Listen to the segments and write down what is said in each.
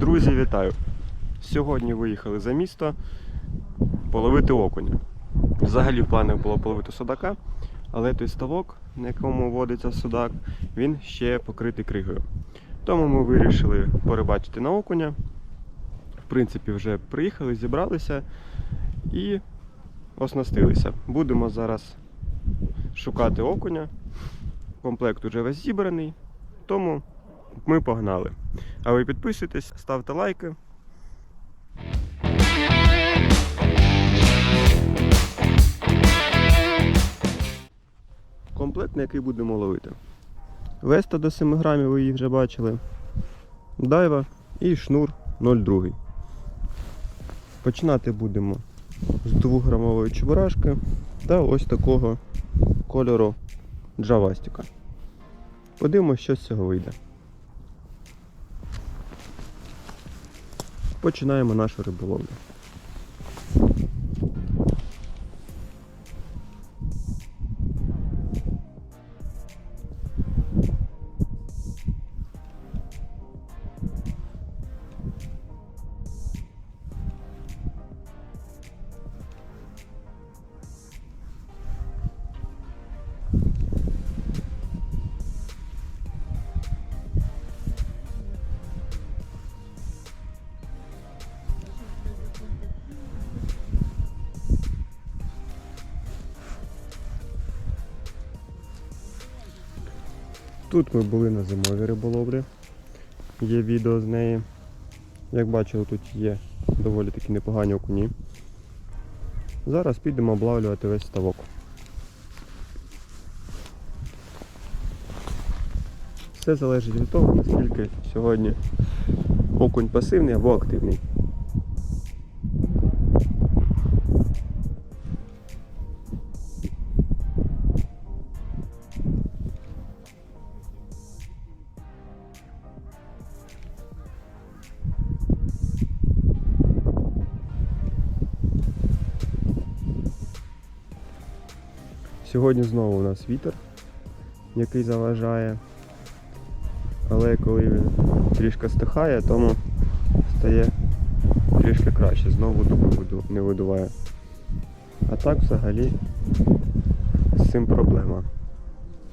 Друзі, вітаю! Сьогодні виїхали за місто половити окуня. Взагалі в планах було половити судака, але той ставок, на якому водиться судак, він ще покритий кригою. Тому ми вирішили порибачити на окуня. В принципі, вже приїхали, зібралися і оснастилися. Будемо зараз шукати окуня. Комплект уже весь зібраний, тому ми погнали. А ви підписуйтесь, ставте лайки. Комплект, на який будемо ловити. Веста до 7 грамів, ви їх вже бачили. Дайва і шнур 0,2. Починати будемо з 2-грамової чебурашки та ось такого кольору джавастика. Подивимося, що з цього вийде. Починаємо нашу риболовлю. Тут ми були на зимовій риболовлі. Є відео з неї. Як бачили, тут є доволі такі непогані окуні. Зараз підемо облавлювати весь ставок. Все залежить від того, наскільки сьогодні окунь пасивний або активний. Сьогодні знову у нас вітер, який заважає. Але коли він трішки стихає, тому стає трішки краще. Знову дуби не видуває. А так взагалі з цим проблема,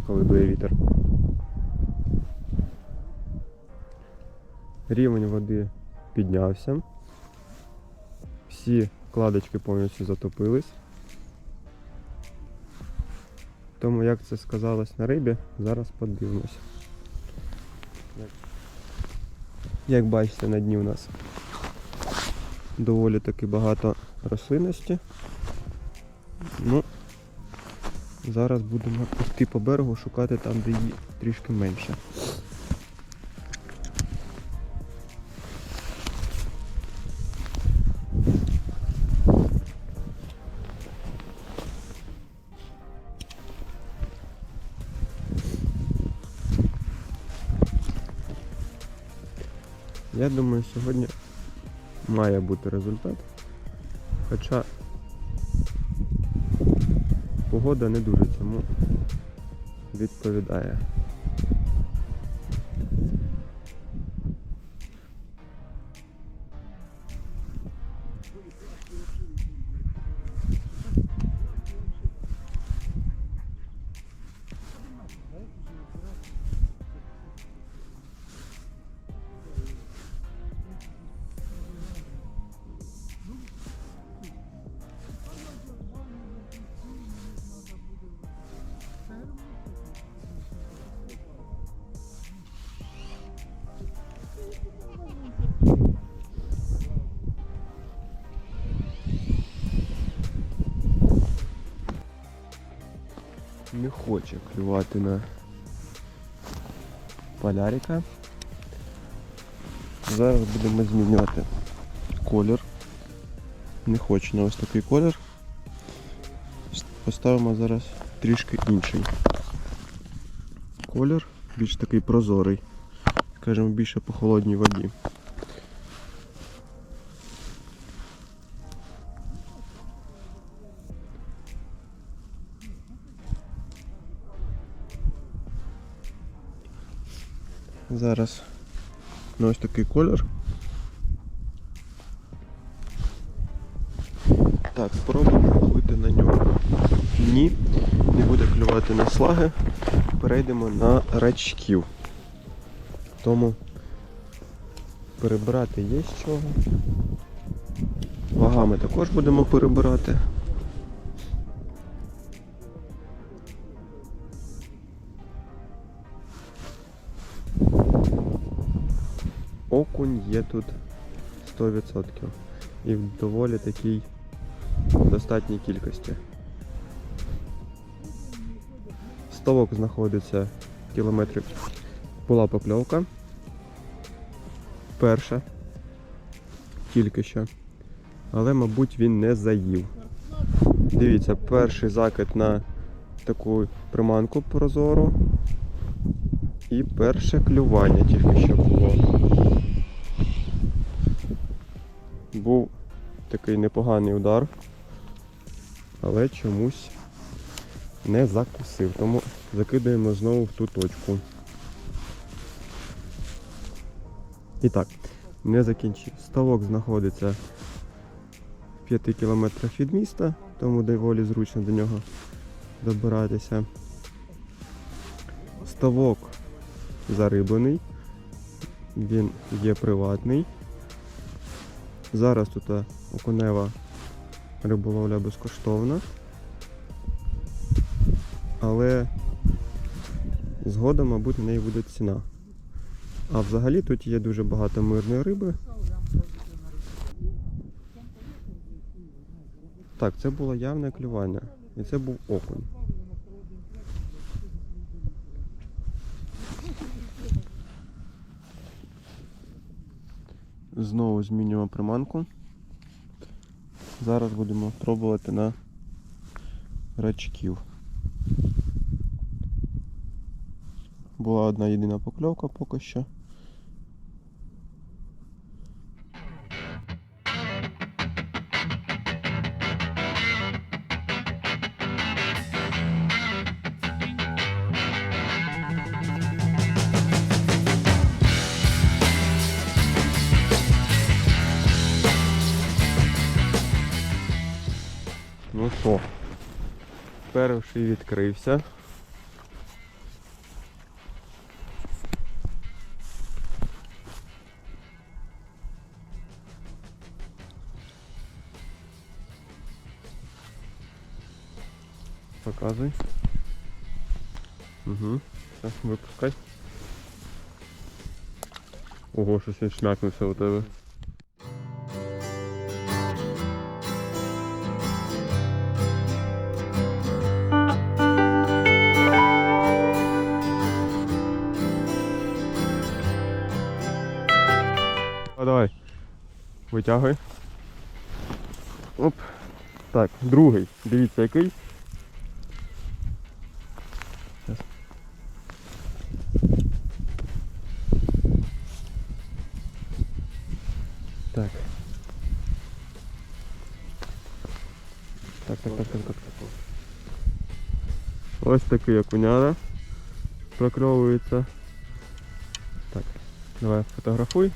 коли дує вітер. Рівень води піднявся. Всі кладочки повністю затопились. Тому як це сказалось на рибі, зараз подивимося. Як, бачите, на дні у нас доволі таки багато рослинності. Ну, зараз будемо йти по берегу, шукати там, де її трішки менше. Я думаю, сьогодні має бути результат. Хоча погода не дуже цьому відповідає. Не хоче клювати на полярика. Зараз будемо змінювати колір. Не хоче на ось такий колір. Поставимо зараз трішки інший колір, більш такий прозорий, скажімо, більше по холодній воді. зараз ну, ось такий колір. Так, спробуємо робити на нього. Ні, не буде клювати на слаги. Перейдемо на рачків. Тому перебирати є з чого. Вагами також будемо перебирати. Окунь є тут 100%. І в доволі такій достатній кількості. Ставок знаходиться кілометрів. Була покльовка. Перша. Тільки що. Але, мабуть, він не заїв. Дивіться, перший закид на таку приманку прозору. І перше клювання тільки що було. Такий непоганий удар, але чомусь не закусив. Тому закидаємо знову в ту точку. І так, не закінчив. Ставок знаходиться в 5 кілометрах від міста, тому доволі зручно до нього добиратися. Ставок зариблений, він є приватний. Зараз тут е, окунева риболовля безкоштовна. Але згодом, мабуть, на неї буде ціна. А взагалі тут є дуже багато мирної риби. Так, це було явне клювання. І це був окунь. Знову змінюємо приманку. Зараз будемо пробувати на рачків. Була одна єдина покльовка поки що. Перший відкрився. Показуй. Угу. Все, випускай. Ого, щось він шмякнувся у тебе. Давай. Витягуй. Оп. Так, другий. Дивіться який. Так. Так, так, так, так, так. Ось такий окуняра. Прокльовується. Так, давай фотографуй.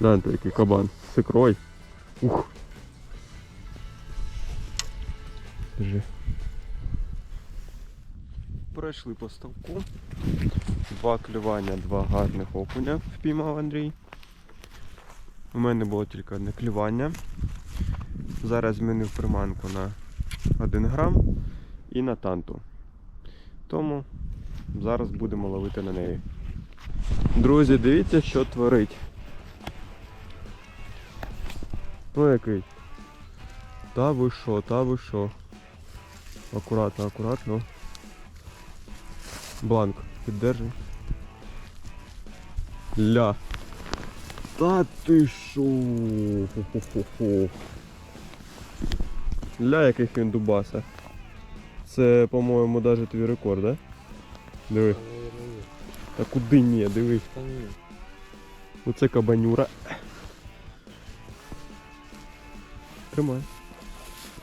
Гляньте, який кабан. З ікрой. Ух. Держи. Пройшли по ставку. Два клювання, два гарних окуня впіймав Андрій. У мене було тільки одне клювання. Зараз змінив приманку на 1 грам і на танту. Тому зараз будемо ловити на неї. Друзі, дивіться, що творить. Ну який? Та ви що, та ви що. Акуратно, акуратно. Бланк, піддержи. Ля. Та ти шо? Хо-хо-хо-хо. Ля, яких він дубаса. Це, по-моєму, навіть твій рекорд, да? Диви. Та куди ні, диви. Оце кабанюра. Тримай.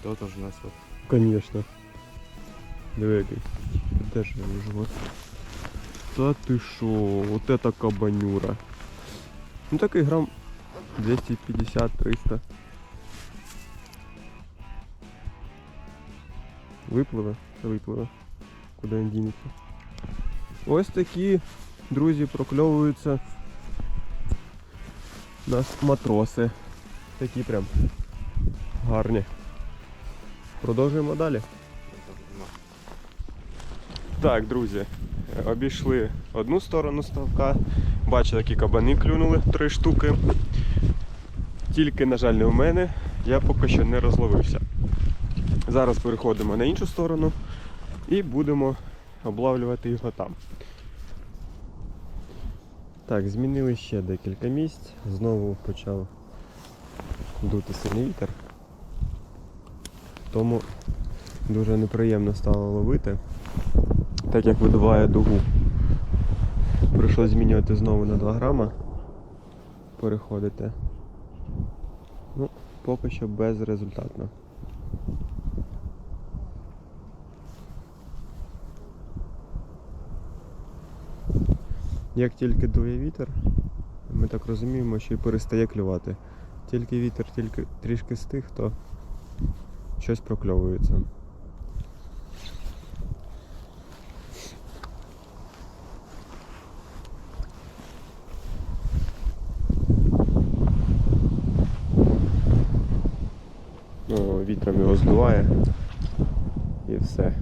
То тоже у нас вот. Конечно. Диви який. Піддержи мені живот. Та ти шо, от это кабанюра. Ну такий грам 250-300. Випливе? Та випливе. Куди він дінеться? Ось такі, друзі, прокльовуються у нас матроси. Такі прям Гарні. Продовжуємо далі. Так, друзі, обійшли одну сторону ставка. Бачили, які кабани клюнули, три штуки. Тільки, на жаль, не у мене. Я поки що не розловився. Зараз переходимо на іншу сторону і будемо облавлювати його там. Так, змінили ще декілька місць. Знову почав дути сильний вітер. Тому дуже неприємно стало ловити, так як видуває дугу. Прийшлося змінювати знову на 2 грама. Переходити. Ну, поки що безрезультатно. Як тільки дує вітер, ми так розуміємо, що і перестає клювати. Тільки вітер тільки трішки стих, то щось прокльовується. Ну, вітром його здуває і все.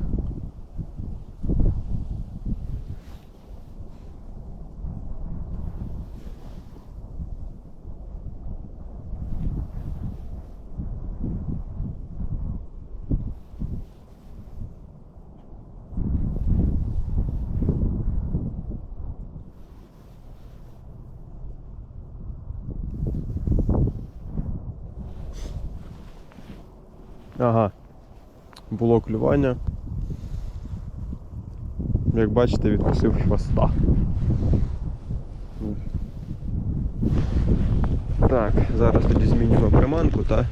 Ага. Було клювання. Як бачите, відкусив хвоста. Так, зараз тоді змінюємо приманку та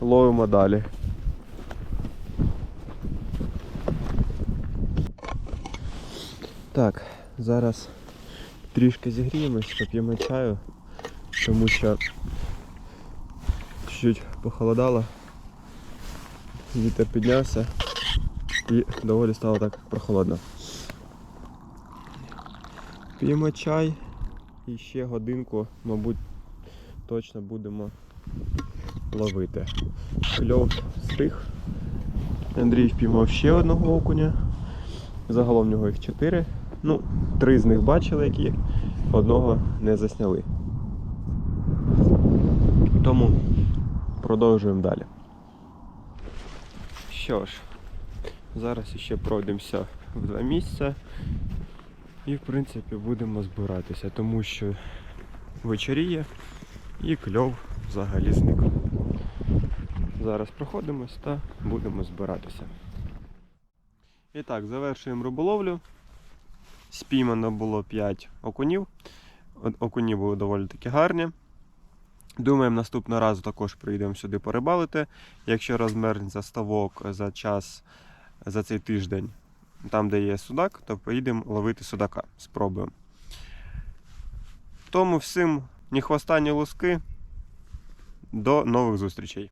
ловимо далі. Так, зараз трішки зігріємось, поп'ємо чаю, тому що чуть похолодало, вітер піднявся і доволі стало так прохолодно. П'ємо чай і ще годинку, мабуть, точно будемо ловити. Кльов стих. Андрій впіймав ще одного окуня. Загалом в нього їх чотири. Ну, три з них бачили, які одного не засняли. Тому продовжуємо далі. Що ж, зараз ще пройдемося в два місця і в принципі будемо збиратися, тому що вечоріє і кльов взагалі зник. Зараз проходимось та будемо збиратися. І так, завершуємо риболовлю. Спіймано було 5 окунів. Окуні були доволі таки гарні. Думаємо, наступного разу також прийдемо сюди порибалити. Якщо розмерзнеться ставок за час за цей тиждень, там, де є судак, то поїдемо ловити судака. Спробуємо. Тому всім ні хвоста, ні луски. До нових зустрічей.